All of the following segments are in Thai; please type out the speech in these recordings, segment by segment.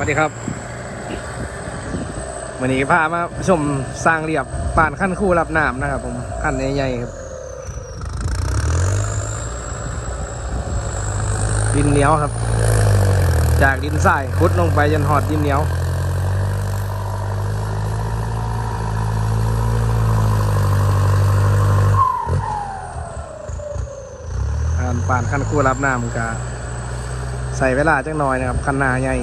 วัสดีครับวันนี้พามาชมสร้างเรียบป่านขั้นคู่รับน้ำนะครับ ผมขั้นใหญ่ๆครับดินเหนียวครับ จากดินทรายขุดลงไปจนหอดดินเหนียวการป่านขั้นคู่รับน้ำกะใส่เวลาจังหน่อยนะครับคันนาใหญ่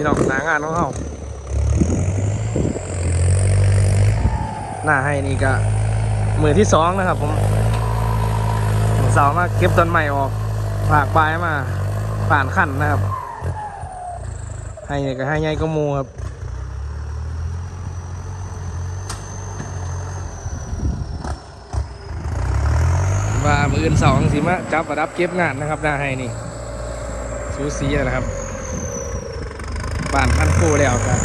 พี่น้องหนางานของเขาหน้าให้นี่ก็มือที่สองนะครับผมสาร์มาเก็บต้นใหม่ออกผากปลายมาป่านขั้นนะครับ ให้นี่ก็ให้ใหญ่ก็มูครับว่ามืออื่นสองสิมาจับประดับเก็บงานนะครับหน้าให้นี่สูสีนะครับ บ้านพันคู่แล้วครับ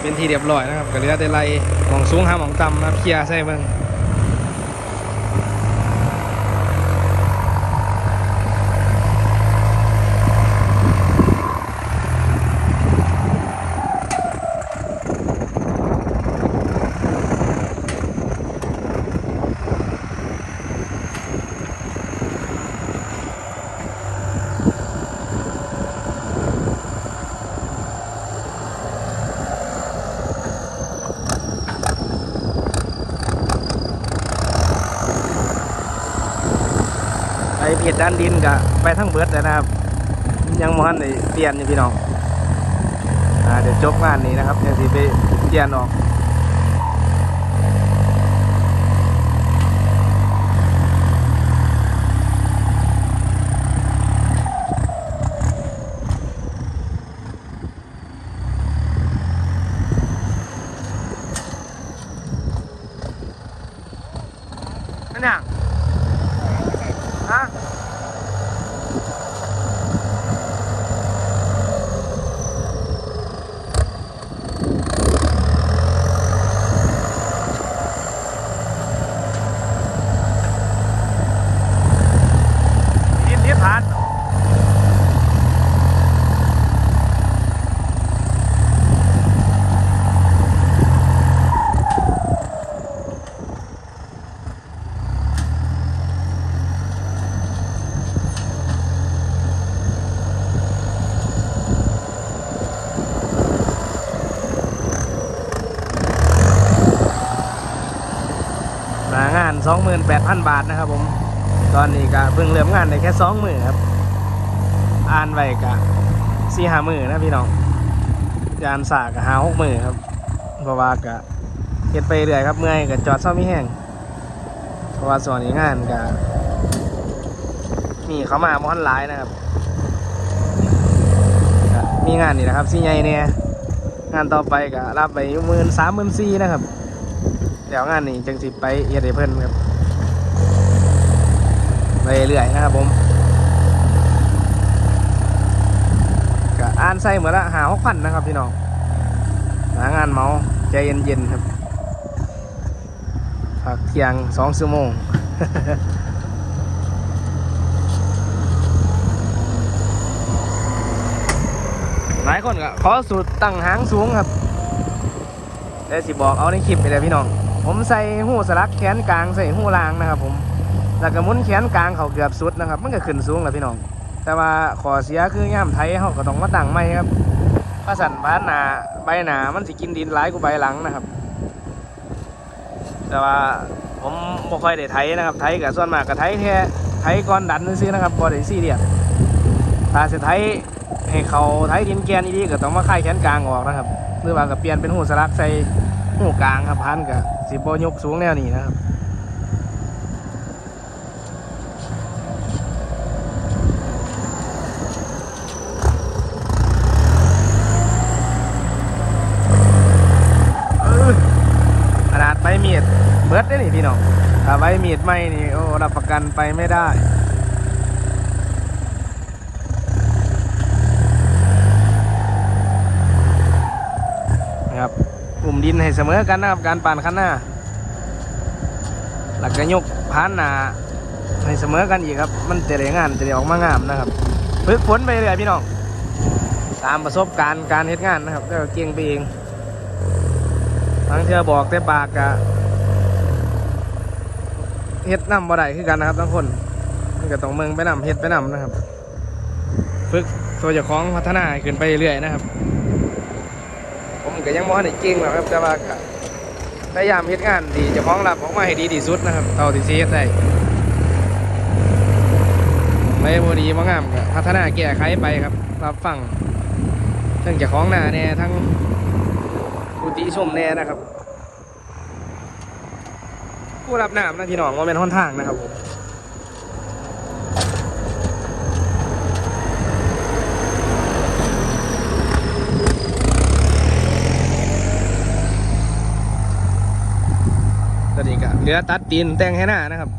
เป็นที่เรียบร้อยนะครับก็เหลือแต่ไรหมองสูงหาหมองต่ำนะครับเคลียร์ใส่เบิ่ง เพียดด้านดินกับไปทั้งเบิดเลยนะครับ ยังมอนเปลี่ยนอยู่พี่น้องอเดี๋ยวจบงานนี้นะครับเดี๋ยวสิไปเปลี่ยนออก ฮ 28,000 บาทนะครับผม ตอนนี้ก็เพิ่งเริ่มงานได้แค่สองมือครับ อ่านไว้กะสี่หามือนะพี่น้องจานสากกะหาหกมือครับเพราะว่ากะเฮ็ดไปเรื่อยครับเมื่อยกะจอดเศร้ามีแห้งเพราะว่าส่วนนี้งานกะมีเขามาม้อนหลายนะครับ มีงานนี่นะครับสี่ใหญ่เนี่ยงานต่อไปกะรับไปหมื่นสามหมื่นสี่นะครับ เดี๋ยวงานนี้จังสิไปเอียดเพิ่นครับไปเรื่อยนะครับผมก็อ่านใส่เหมือนละหาหกพันนะครับพี่น้องหางานเมาใจเย็นๆครับพักเที่ยงสองชั่วโมงหลายคนก็ขอสูตรตั้งหางสูงครับแต่สิบอกเอาในคลิปไปเลยพี่น้อง ผมใส่หูสลักแขนกลางใส่หูลางนะครับ ผมแล้วก็มุนแขนกลางเขาเกือบสุดนะครับ มันก็ขึ้นสูงแหละพี่น้อง แต่ว่าขอเสียคือย่ามไทยเขาก็ต้องมาตั้งใหม่ครับพระสันพานหนาใบหนามันสิกินดินหลายกว่าใบหลังนะครับ แต่ว่าผมบ่ค่อยได้ไทยนะครับ ไทยกับส่วนมากกับไทยแค่ไทยก้อนดันซื้อนะครับบ่ได้ซีเรียสถ้าสิไทยให้เขาไทยดินแกนดีๆก็ต้องมาค่ายแขนกลางออกนะครับหรือว่าก็เปลี่ยนเป็นหูสลักใส่หูกลางครับพันกับ สิบ่ยกสูงแนวนี้นะครับขนาดใบมีดเบิร์ดได้นี่พี่น้องถ้าใบมีดไม่นี่โอ้รับประกันไปไม่ได้ นะครับกลุ่ม ดินให้เสมอกันนะครับ การปั่นคันหน้า หลักกระยกพานหนาให้เสมอกันอีกครับ มันจะได้งานจะได้ออกมางามนะครับฝึกฝนไปเรื่อยพี่น้อง ตามประสบการณ์การเฮ็ดงานนะครับก็เก่งไปเองบางเทื่อบอกแต่ปากกะเฮ็ดนำบ่ได้คือกันนะครับทั้งคนมันก็ต้องเมืองไปนำเฮ็ดไปนำนะครับ ฝึกตัวเจ้าของพัฒนาขึ้นไปเรื่อยนะครับ ก็ยังบ่ได้เก่งหรอกครับแต่ว่าก็พยายามเฮ็ดงานดีเจ้าของรับออกมาให้ดีที่สุดนะครับเท่าที่สิเฮ็ดได้ไม่บ่ดีบ่งามก็พัฒนาแก้ไขไปครับ รับฟังทั้งเจ้าของหน้าแน่ทั้งผู้ติชมแน่นะครับ ผู้รับน้ำนะพี่น้องว่าเป็นหนทางนะครับผมตอนนี้ก็ เหลือตัดดินแต่งให้หน้านะครับ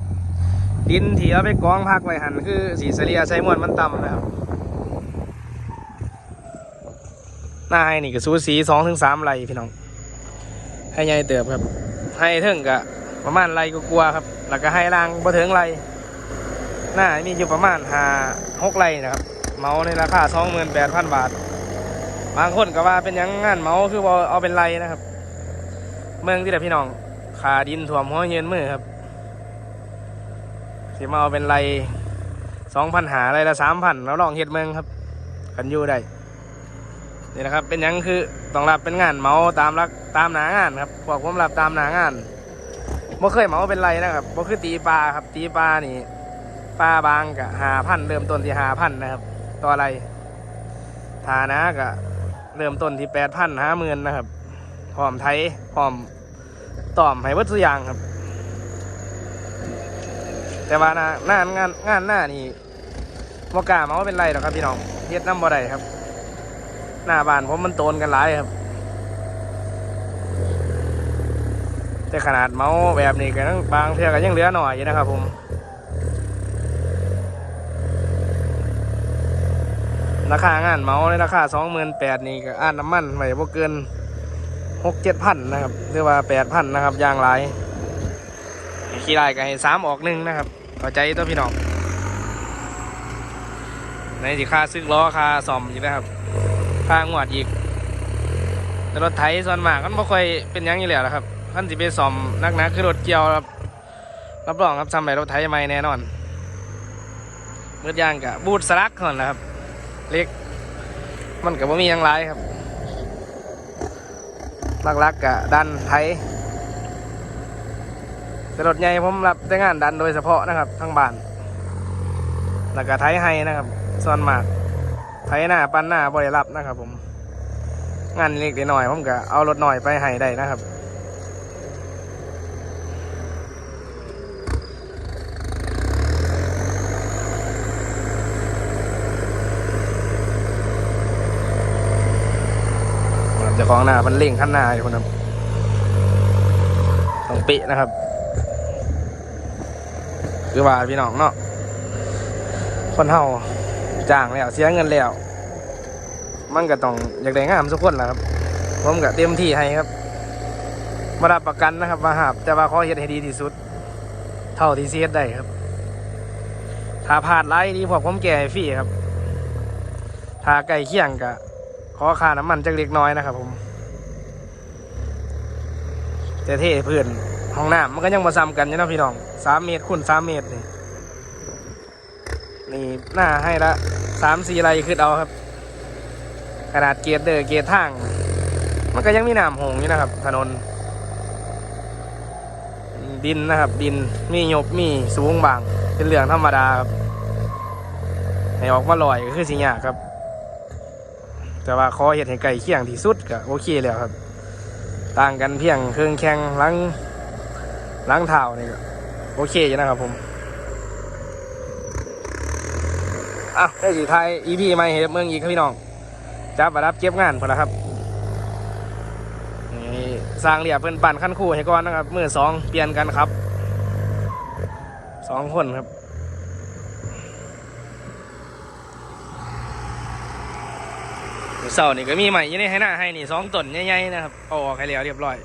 ดินที่เอาไปกองพักไว้หันคือสีเสลียใส่มวนมันต่ำนะครับหน้าให้นี่ก็สูสีสองถึงสามไรพี่น้อง ให้ใหญ่เติบครับ ให้เทิงก็ประมาณไรก็กลัวครับ แล้วก็ให้ล่างบ่ถึงไรหน้ามีอยู่ประมาณหาหกไรนะครับ เมาในราคาสองหมื่นแปดพันบาท บางคนก็ว่าเป็นยังงานเมาคือเอาเป็นไรนะครับ เมืองที่แต่พี่น้อง ขาดินถ่วมหัวเยินมือครับสิมาเอาเป็นไรสองพันหาไรละสามพันแล้วลองเฮ็ดเมืองครับกันอยู่ได้นี่นะครับเป็นยังคือต้องรับเป็นงานเมาตามรักตามหนางานครับพวกผมรับตามหนางานบ่เคยเมาเป็นไรนะครับบ่คือตีปลาครับตีปลานี่ปลาบางกะหาพันเริ่มต้นที่หาพันนะครับต่ออะไรฐานะกะเริ่มต้นที่แปดพันห้าหมื่นนะครับพร้อมไทยพร้อม ต่อมให้วัตถุกอย่างครับ แต่ว่าน้างานงานงานหน้านี่บ่กล้าเมาเป็นไรหรอกครับพี่น้องเฮ็ดน้ำบ่ได้ครับ หน้าบ้านผมมันโตนกันหลายครับ แต่ขนาดเมาแบบนี้ก็ยังบางเทื่อก็ยังเหลือหน่อยอยู่นะครับ ผมราคางานเมาในราคาสองหมื่นแปดนี่ก็อ่านน้ำมันไว้บ่เกิน หกเจ็ดพันนะครับหรือว่าแปดพันนะครับยางลายขี่ไล่ก็ให้สามออกหนึ่งนะครับเข้าใจตัวพี่น้องในที่ค่าซื้อล้อค่าซ่อมอยู่นะครับค่างวดอีกแต่รถไถส่วนมากมันไม่ค่อยเป็นยังอยู่แล้วล่ะครับท่านสิไปซ่อมนักๆคือรถเกี่ยวครับรับรองครับทำใหม่รถไถใหม่แน่นอนเมื่อย่างกับบูดสลักก่อนนะครับ เล็ก มันกับว่ามียังไรครับ ลักๆกับดันไถแต่รถใหญ่ผมรับได้งานดันโดยเฉพาะนะครับทั้งบ้านแล้วก็ไถให้นะครับส่วนมากไถหน้าปั้นหน้าบริรับนะครับ ผม งานเล็กๆหน่อยผมก็เอารถหน่อยไปให้ได้นะครับาของหน้ามันเล่งขั้นหน้าอยู่คนนั้นต้องปินะครับ คือว่าพี่น้องเนาะคนเฮาจ้างแล้วเสียเงินแล้ว มันก็ต้องอยากได้งามทุกคนแหละครับ ผมก็เต็มที่ให้ครับมารับประกันนะครับว่าหาบแต่ว่าขอเฮ็ดให้ดีที่สุด เท่าที่เฮ็ดได้ครับ ถ้าพลาดไรดีพวกผมแก่ฟรีครับ ถ้าไก่เคี่ยงก็ ขอค่าน้ำมันจักเล็กน้อยนะครับผมแต่เท่เพื่อนห้องน้ำมันก็ยังมาซ้ำกันอยู่นะพี่น้องสามเมตรคูณสามเมตรนี่นี่หน้าให้ละสามสี่ไรขึ้นเอาครับขนาดเกียร์เดอร์เกียร์ทาง มันก็ยังมีน้ำหงอยู่นะครับ ถนน ดินนะครับ ดินมีหยบมีสูงบาง เป็นเรื่องธรรมดาครับให้ออกมาลอยก็คือสิยากครับ แต่ว่าขอเห็ดให้ไก่เคี่ยงที่สุดก็โอเคแล้วครับ ต่างกันเพียงเครื่องแข้งล้างล้างเท้านี่ก็โอเคอยู่นะครับผมอะได้สีไทยอีพีไม่เห็นเมืองอีกครับพี่น้องจับมารับเก็บงานพอแล้วครับนี่สร้างเรียบเพิ่นปั่นขั้นคู่ให้ก่อนนะครับมือสองเปลี่ยนกันครับสองคนครับมื้อ เสาร์นี่ก็มีใหม่ยี่ในให้หน้าให้นี่สองต้นใหญ่ๆนะครับเอาออกให้แล้วเรียบร้อย